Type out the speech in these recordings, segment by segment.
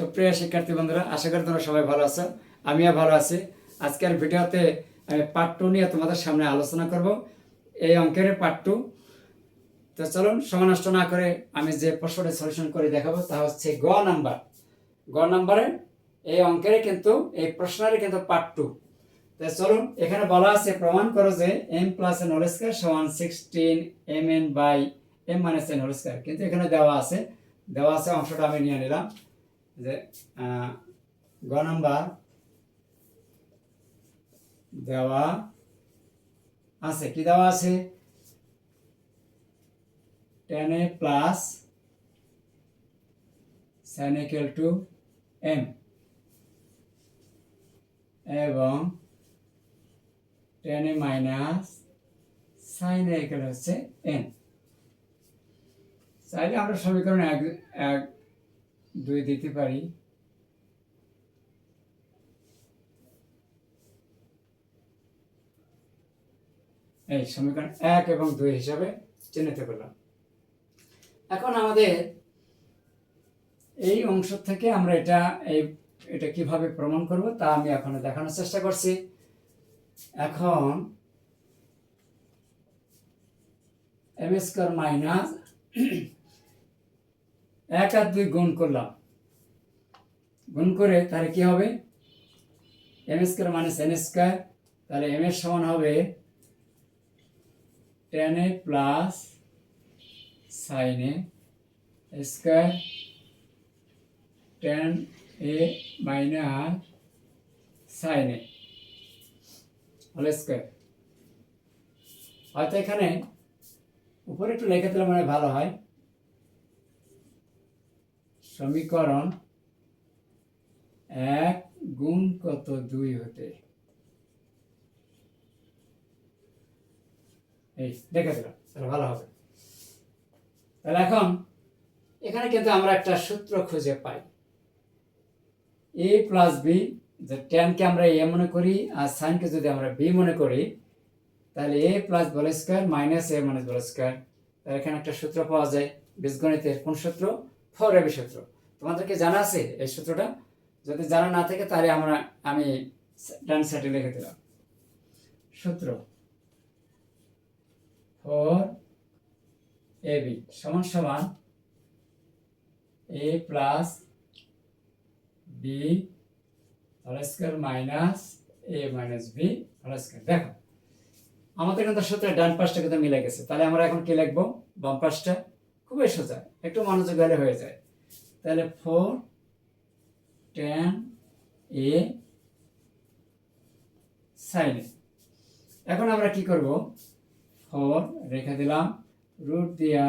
সুপ্রিয় শিক্ষার্থী বন্ধুরা, আশা করি তোমরা সবাই ভালো আছো। আমিও ভালো আছি। আজকের ভিডিওতে আমি পার্ট টু নিয়ে তোমাদের সামনে আলোচনা করব। এই অঙ্কের পার্ট টু তো চলুন সময় নষ্ট না করে আমি যে প্রশ্নটি সলিউশন করে দেখাবো, তা হচ্ছে গ নাম্বার। গ নাম্বারে এই অঙ্কের কিন্তু, এই প্রশ্নের কিন্তু পার্ট টু তো চলুন, এখানে বলা আছে, প্রমাণ করো যে M plus N whole square সমান sixteen M N by M minus N whole square কিন্তু এখানে দেওয়া আছে দেওয়া আছে অংশটা আমি নিয়ে নিলাম। যে গ নাম্বার দেওয়া আছে। কি দেওয়া আছে? Tan A plus sin equal to M এবং tan A minus sin equal হচ্ছে এন চাইলে আমরা সমীকরণ এক দুই দিতে পারি। এই সমীকরণ এক এবং দুই হিসাবে চিহ্নিত করলাম। এখন আমাদের এই অংশ থেকে আমরা এটা, এই, এটা কীভাবে প্রমাণ করব তা আমি এখন দেখানোর চেষ্টা করছি। এখন এম স্কোয়ার মাইনাস এক আর দুই গুণ করলাম। গুণ করে তাহলে কি হবে? M square minus N square তাহলে এম এর সমান হবে tan A plus sin A square tan A minus sin A whole square হয়তো এখানে উপরে একটু লিখে দিলে মানে ভালো হয়। সমীকরণ এক গুণ কত দুই হতে। এই তাহলে ভালো হবে। তাহলে এখন এখানে কিন্তু আমরা একটা সূত্র খুঁজে পাই। এ প্লাস বি, যে টেনকে আমরা এ মনে করি আর সাইনকে যদি আমরা বি মনে করি, তাহলে এ প্লাস বল স্কোয়ার মাইনাস এ মাইনাস বল স্কোয়ার। তাহলে এখানে একটা সূত্র পাওয়া যায়, বীজগণিতের কোন সূত্র? ফোর এবি সূত্র। তোমাদেরকে জানা আছে এই সূত্রটা? যদি জানা না থাকে, তাহলে আমরা, আমি ডান সাইডে লিখে দিলাম। সূত্র ফোর এ বি সমান সমান A plus B whole square minus A minus B whole square. দেখো, আমাদের কিন্তু সূত্রের ডান পাশটা কিন্তু মিলে গেছে। তাহলে আমরা এখন কি লিখব? বাম পাশটা। খুবই সোজা, একটু মনোযোগ হলে হয়ে যায়। তাহলে ফোর টেন এ সাইন এখন আমরা কি করব? ফোর রেখে দিলাম। রুট দিয়া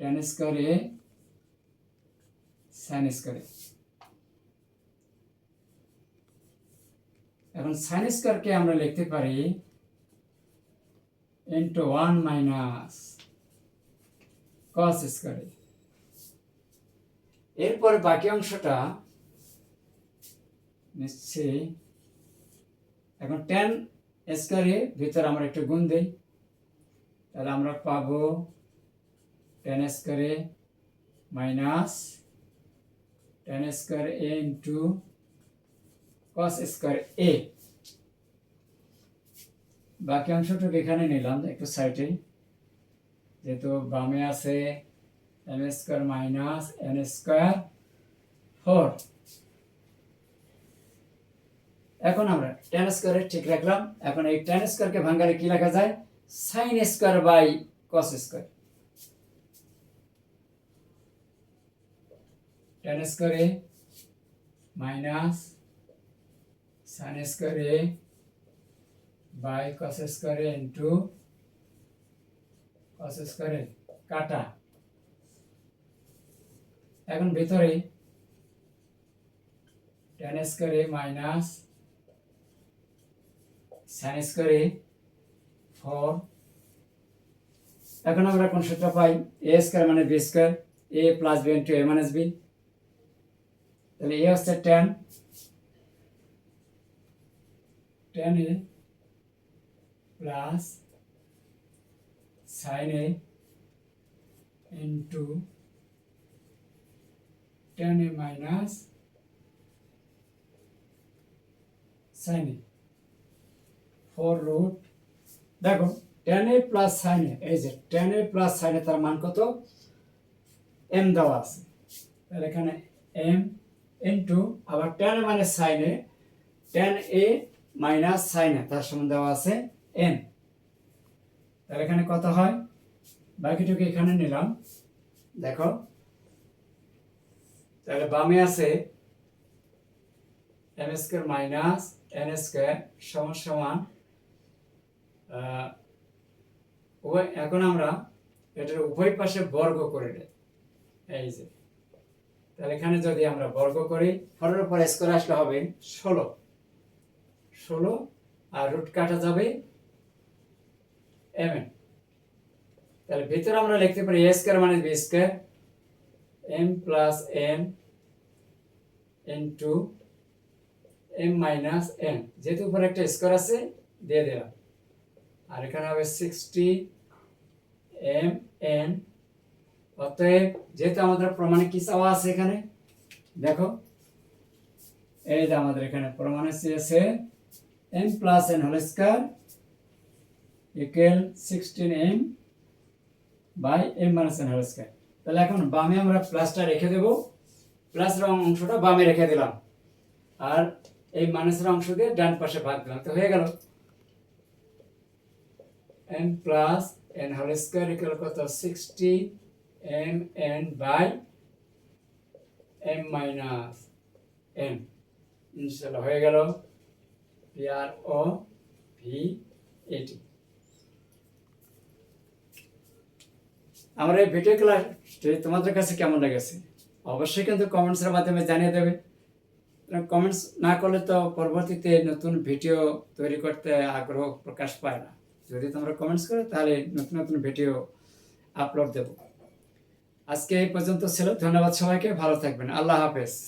tan square A sin square এখন সাইন স্কোয়ারকে আমরা লিখতে পারি into one minus cos square এরপরে বাকি অংশটা নিচ্ছি। এখন টেন স্কোয়ারে ভিতরে আমরা একটু গুণ দিই। তাহলে আমরা পাবো টেন স্কোয়ারে minus tan square A into cos square A বাকি অংশটুকু এখানে নিলাম, একটু সাইডে যেহেতু বামে আছে M square minus N square four এখন আমরা টেন স্কোয়ারে ঠিক রাখলাম। এখন এই টেন স্কোয়ারকে ভাঙালে কি লেখা যায়? Sin square by cos square tan স্কোয়ারে মাইনাস সাইন স্কোয়ারে বাই কস স্কোয়ারে ইন্টু কস স্কোয়ারে কাটা। এখন ভিতরে টেন স্কোয়ারে মাইনাস সাইন স্কোয়ারে ফোর এখন আমরা কোন সূত্র পাই? এ স্কোয়ার মানে B square A plus B into A minus B তাহলে এ হচ্ছে tan tan A plus sin A into tan A minus sin A four root দেখো tan A plus sin A এই যে ten A plus sign তার মান কত? M দেওয়া আছে। তাহলে এখানে এম ইন্টু আবার টেন মানে sin A tan A minus sin A তার সমান দেওয়া আছে এন তাহলে এখানে কত হয়? বাকিটুকু এখানে নিলাম। দেখো। তাহলে বামে আছে M square minus N square সমান সমান এখন আমরা এটার উভয় পাশে বর্গ করে দেই এই যে। তাহলে এখানে যদি আমরা বর্গ করি ফলের উপর স্কোয়ার আসলে হবে ষোলো। ষোলো আর রুট কাটা যাবে এম এন তাহলে ভিতরে আমরা লিখতে পারি এ স্কোয়ার মানে B square M plus N into M minus N যেহেতু উপরে একটা স্কোয়ার আছে, দিয়ে দিলাম। আর এখানে হবে সিক্সটি এম এন অতএব যেহেতু আমাদের প্রমাণে কি চাওয়া আছে এখানে, দেখো। এই যে আমাদের এখানে প্রমাণে চেয়েছে M plus N whole square equal sixteen M by M minus N whole square তাহলে এখন বামে আমরা প্লাসটা রেখে দেব। প্লাসের অংশটা বামে রেখে দিলাম। আর এই মাইনাসের অংশ দিয়ে ডান পাশে ভাগ দিলাম। তো হয়ে গেল। M plus N whole square equal কত? Sixty M N by M minus N ইনশাল্লাহ হয়ে গেল। পি আর ও ভি এটি আমার এই ভিডিও ক্লাসটি তোমাদের কাছে কেমন লেগেছে? অবশ্যই কিন্তু কমেন্টসের মাধ্যমে জানিয়ে দেবে। কমেন্টস না করলে তো পরবর্তীতে নতুন ভিডিও তৈরি করতে আগ্রহ প্রকাশ পায় না। যদি তোমরা কমেন্টস করো, তাহলে নতুন নতুন ভিডিও আপলোড দেব। আজকে এই পর্যন্ত ছিল। ধন্যবাদ সবাইকে। ভালো থাকবেন। আল্লাহ হাফেজ।